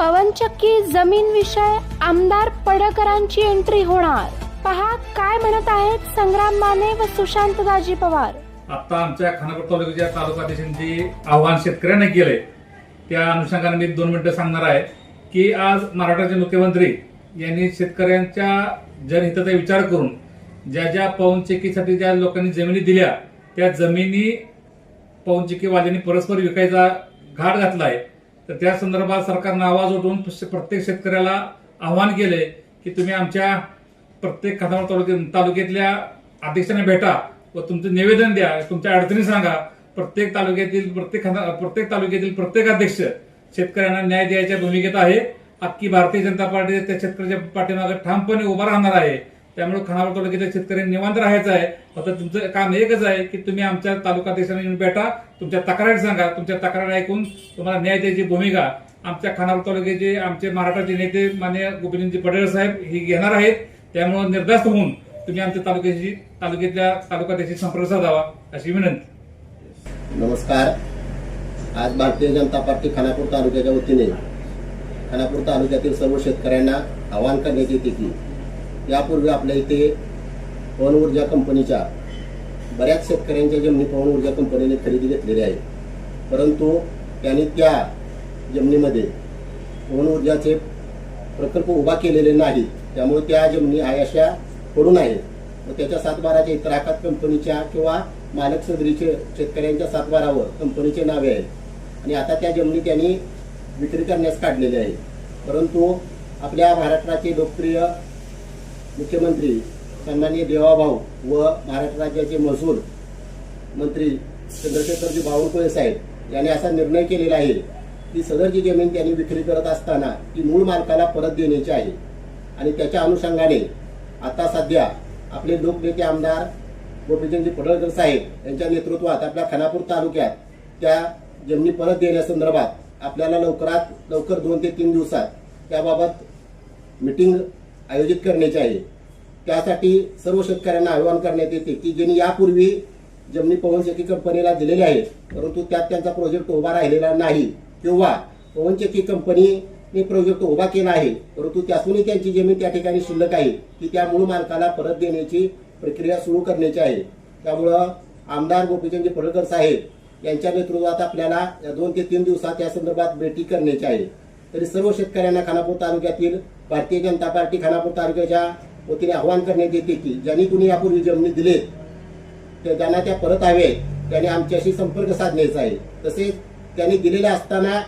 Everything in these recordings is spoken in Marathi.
पवनचक्की जमीन विषय आमदार पडकरांची एंट्री होणार. पहा काय म्हणत आहेत संग्राम माने व सुशांत दाजी पवार. आता आमच्या खानापूर तालुक्याच्या तालुकाध्यक्षांनी आव्हान शेतकऱ्यांना केलंय. त्या अनुषंगाने मी दोन मिनिटं सांगणार आहे की आज महाराष्ट्राचे मुख्यमंत्री यांनी शेतकऱ्यांच्या जनहिताचा विचार करून ज्या ज्या पवनचक्कीसाठी ज्या लोकांनी जमिनी दिल्या त्या जमिनी पवनचक्कीवाल्यांनी परस्पर विकायचा घाट घातला आहे तर त्या संदर्भात सरकारनं आवाज उठवून प्रत्येक शेतकऱ्याला आव्हान केले की तुम्ही आमच्या प्रत्येक खानापूर तालुक्यात तालुक्यातल्या अध्यक्षांना भेटा व तुमचं निवेदन द्या. तुमच्या अडचणी सांगा. प्रत्येक तालुक्यातील प्रत्येक प्रत्येक तालुक्यातील प्रत्येक अध्यक्ष शेतकऱ्यांना न्याय द्यायच्या भूमिकेत आहे. अख्खी भारतीय जनता पार्टी त्या शेतकऱ्याच्या पाठीमागे ठामपणे उभा राहणार आहे. त्यामुळे खानापूर तालुक्याच्या शेतकऱ्यांनी निवांत राहायचं आहे. फक्त तुमचं काम एकच आहे की तुम्ही आमच्या तालुकाध्यक्षांना येऊन भेटा तुमच्या तक्रारी सांगा तुमच्या तक्रारी ऐकून तुम्हाला न्याय द्यायची भूमिका. आमच्या खानापूर तालुक्याचे आमचे महाराष्ट्राचे नेते मान्य गोपीचंदजी पटेल साहेब हे घेणार आहेत. त्यामुळे निर्धास्त होऊन तुम्ही आमच्या तालुक्याशी तालुक्यातल्या तालुकाध्यक्षी संपर्क साधावा अशी विनंती. नमस्कार. आज भारतीय जनता पार्टी खानापूर तालुक्याच्या वतीने खानापूर तालुक्यातील सर्व शेतकऱ्यांना आवाहन करण्यात येते की यापूर्वी आपल्या इथे पवन ऊर्जा कंपनीच्या बऱ्याच शेतकऱ्यांच्या जमिनी पवन ऊर्जा कंपनीने खरेदी घेतलेली आहे परंतु त्यांनी त्या जमिनीमध्ये पवन ऊर्जाचे प्रकल्प उभा केलेले नाहीत त्यामुळे त्या जमिनी आयाशा पडून आहेत. व त्याच्या सातबाराच्या इतराकात कंपनीच्या किंवा मालक सदरीचे शेतकऱ्यांच्या सातबारावर कंपनीचे नावे आहेत. आणि आता त्या जमिनी त्यांनी विक्री करण्यास काढलेल्या आहेत. परंतु आपल्या महाराष्ट्राचे लोकप्रिय मुख्यमंत्री सन्माननीय देवाभाऊ व महाराष्ट्र राज्याचे महसूल मंत्री चंद्रशेखरजी बावनकुळे साहेब यांनी असा निर्णय केलेला आहे की सदरची जमीन त्यांनी विक्री करत असताना ती मूळ मालकाला परत देण्याची आहे. आणि त्याच्या अनुषंगाने आता सध्या आपले लोकनेते आमदार गोपीचंदजी पडळकर साहेब यांच्या नेतृत्वात आपल्या खानापूर तालुक्यात त्या जमिनी परत देण्यासंदर्भात आपल्याला लवकरात लवकर दोन ते तीन दिवसात त्याबाबत मिटिंग आयोजित करण्याचे आहे. त्यासाठी सर्व शेतकऱ्यांना आवाहन करण्यात येते की ज्यांनी यापूर्वी जमिनी पवनचक्की कंपनीला दिलेल्या आहेत परंतु त्यात त्यांचा प्रोजेक्ट उभा राहिलेला नाही किंवा पवनचक्की कंपनीने प्रोजेक्ट उभा केला आहे परंतु त्यातूनही त्यांची जमीन त्या ठिकाणी शिल्लक आहे की त्या मूळ मालकाला परत देण्याची प्रक्रिया सुरू करण्याची आहे. त्यामुळं आमदार गोपीचंद पडळकर साहेब यांच्या नेतृत्वात आपल्याला या दोन ते तीन दिवसात या संदर्भात भेटी करण्याची आहे. तरी सर्व शेतकऱ्यांना खानापूर तालुक्यातील भारतीय जनता पार्टी खानापूर तालुक्याच्या वतीने आवाहन करण्यात येते की ज्यांनी कुणी यापूर्वी जमिनी दिलेत तर ज्यांना त्या परत हवे त्यांनी आमच्याशी संपर्क साधण्याचा आहे. तसेच त्यांनी दिलेल्या असताना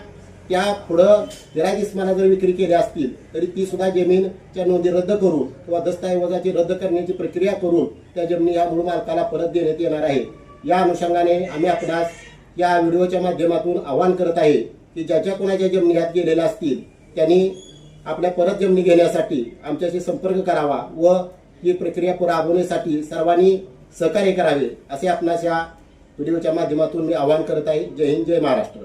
त्या पुढं गिरागिस्माना जर विक्री केल्या असतील तरी ती सुद्धा जमीनच्या नोंदी रद्द करून किंवा दस्तऐवजाची रद्द करण्याची प्रक्रिया करून त्या जमिनी या मूळ मालकाला परत देण्यात येणार आहे. या अनुषंगाने आम्ही आपणास या व्हिडिओच्या माध्यमातून आवाहन करत आहे. की ज्याच्या कोणाच्या जमिनी ह्यात गेलेल्या असतील त्यांनी आपल्या परत जमिनी घेण्यासाठी आमच्याशी संपर्क करावा व ही प्रक्रिया राबवण्यासाठी सर्वांनी सहकार्य करावे असे आपणास या व्हिडिओच्या माध्यमातून मी आवाहन करत आहे. जय हिंद जय महाराष्ट्र.